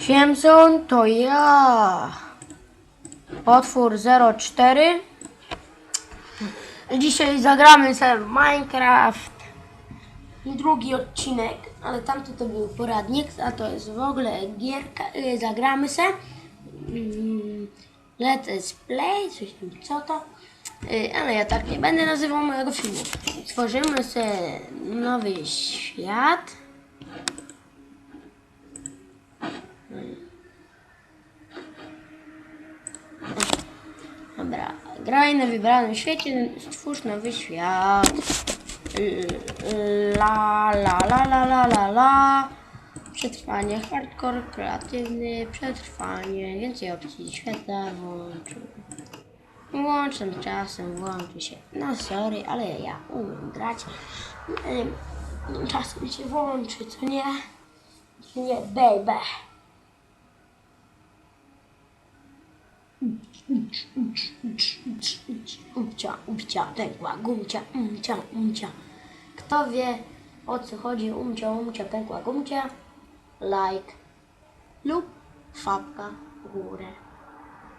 Siemson, to ja. Potwór 04. Dzisiaj zagramy sobie w Minecraft. Drugi odcinek, ale tamto to był poradnik, a to jest w ogóle gierka. y, Zagramy se. Mm, Let's play, coś tam, co to? Y, Ale ja tak nie będę nazywał mojego filmu. Stworzymy sobie nowy świat. Dobra, graj na wybranym świecie, stwórz nowy świat. L- La la la la la la la. Przetrwanie, hardcore, kreatywny, przetrwanie, więcej opcji świata, włączył. Włączam czasem, włączy się. No sorry, ale ja umiem grać. Ym, Czasem się włączy, co nie? Nie, baby. Umcia, umcia, pękła, gumcia, umcia, umcia. Kto wie o co chodzi, umcia, umcia, pękła, gumcia, like lub fapka w górę.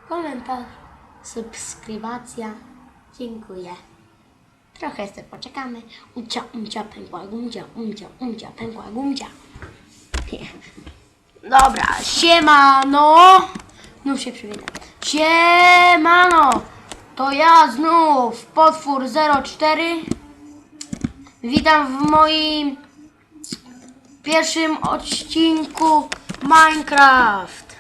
Komentarz, subskrybacja. Dziękuję. Trochę jeszcze poczekamy. Umcia, umcia, pękła, gumcia, umcia, umcia, pękła, gumcia. Dobra, siemano! Znów się przywitam. Siemano! To ja znów, potwór 04. Witam w moim pierwszym odcinku Minecraft.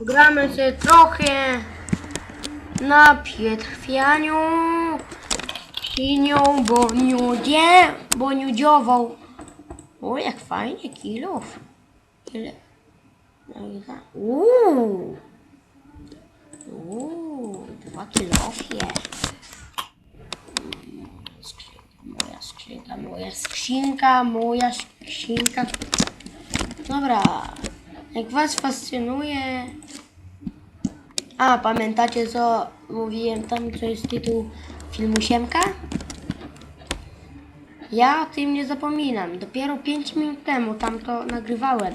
Gramy sobie trochę na przetrwianiu Sinią, bo niudzie, bo niudziową. O, jak fajnie, kilów. Ile? No i za- Uuu. Uuu, dwa kilofie. Moja skrzynka, moja skrzynka, moja skrzynka. Dobra, jak was fascynuje... A, pamiętacie co mówiłem tam, co jest tytuł filmu Siemka? Ja o tym nie zapominam. Dopiero 5 minut temu tam to nagrywałem.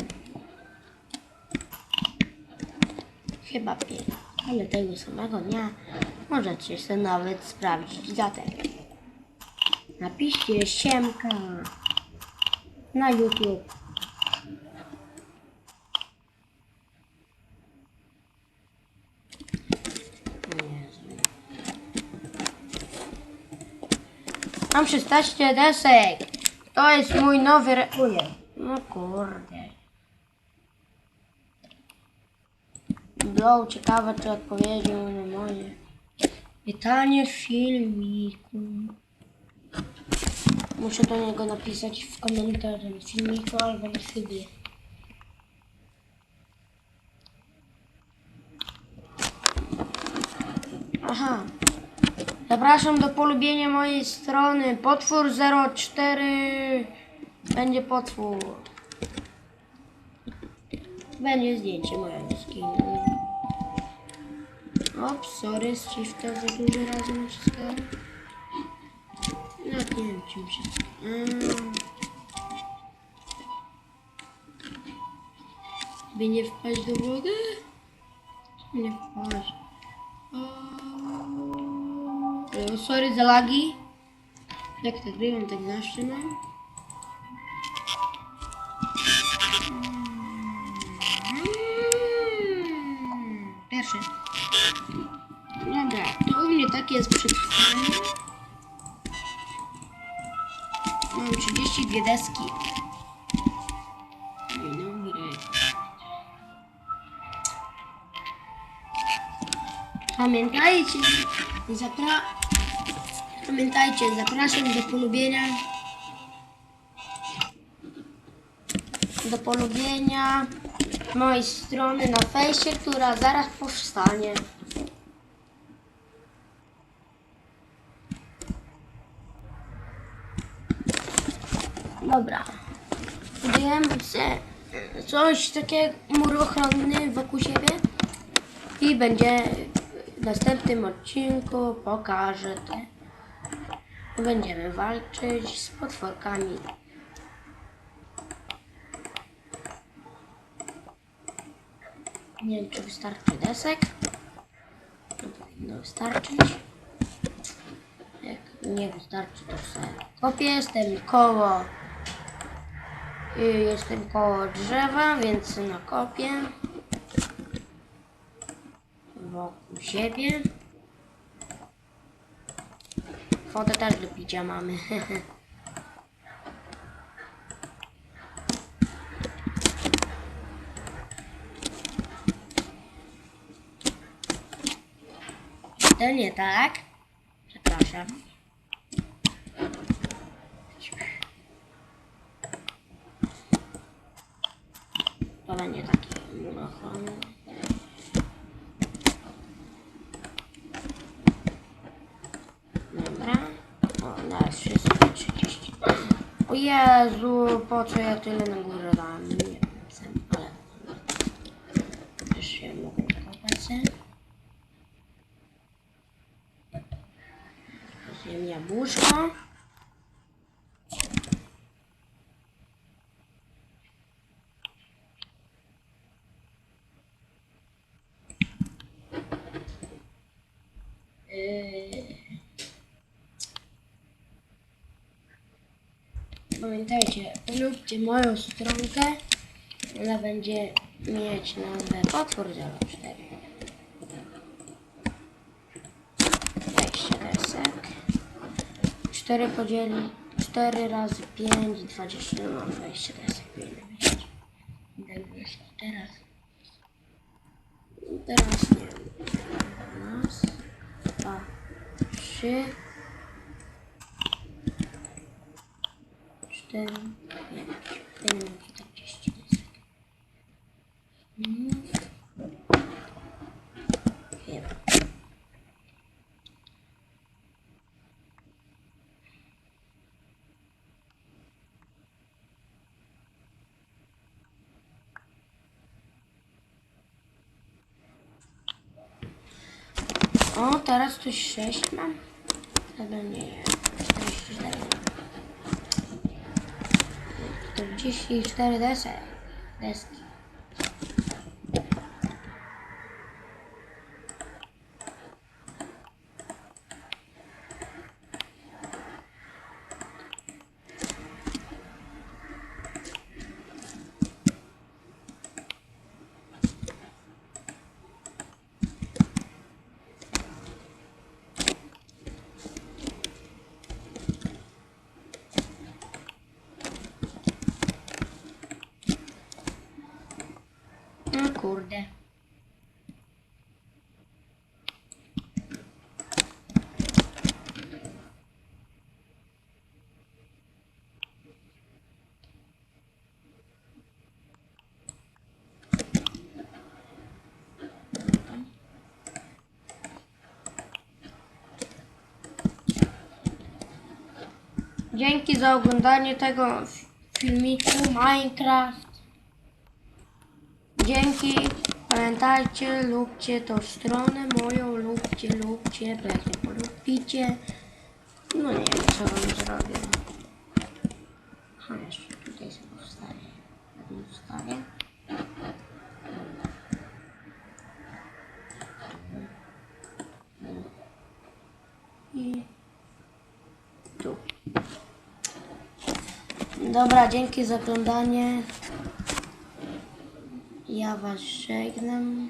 Chyba 5. Ale tego samego dnia możecie sobie nawet sprawdzić datę. Napiszcie Siemka na YouTube. Mam 16 desek. To jest mój nowy re... No kurde. Blow, ciekawe czy odpowiedział na moje pytanie w filmiku. Muszę do niego napisać w komentarzu na filmiku albo na filmie. Aha. Zapraszam do polubienia mojej strony. Potwór 04 będzie potwór. Będzie zdjęcie mojego skinu. Ops, sorry, z shifta za dużo razy naciskałem. Nawet nie wiem, czym się... Mm. By nie wpaść do wody? Nie wpaść. O, sorry za lagi. Jak tak grywam, tak zawsze mam. Jest przetrwanie. Mam 32 deski. Pamiętajcie, zapra... Pamiętajcie, zapraszam do polubienia. Do polubienia mojej strony na fejsie, która zaraz powstanie. Dobra. Wiem, że coś takiego mur ochronny wokół siebie i będzie w następnym odcinku pokażę te. Będziemy walczyć z potworkami. Nie wiem, czy wystarczy desek. To powinno wystarczyć. Jak nie wystarczy, to sobie kopię, z tym koło y, Jestem koło drzewa, więc nakopię. Wokół siebie. Wodę też do picia mamy. To nie tak. Przepraszam. To będzie taki monochrony. Dobra. O, teraz wszystko 30. O Jezu, po co ja tyle na górę dałem? Nie wiem, sam, ale... Też się mogę kopać. Zjem jabłuszko. Pamiętajcie, lubcie moją stronkę. Ona będzie mieć nazwę Potwór 04. Weźcie desek. 4 podzieli 4 razy 5, 20, no 20 desek powinno być. Tak teraz. Teraz nie. Raz, dwa, trzy, cztery, pięć. Powinno być 40 desek. Mm. Chyba. O, teraz tu 6 mam. Albo nie, 44 desek. Deski. No kurde. Dzięki za oglądanie tego fi- filmiku Minecraft. Dzięki. Pamiętajcie, lubcie tą stronę moją, lubcie, lubcie, bo jak nie polubicie, no nie wiem co wam zrobię. Aha, jeszcze tutaj sobie wstawię. Wstawię. I tu. Dobra, dzięki za oglądanie. Ja was żegnam.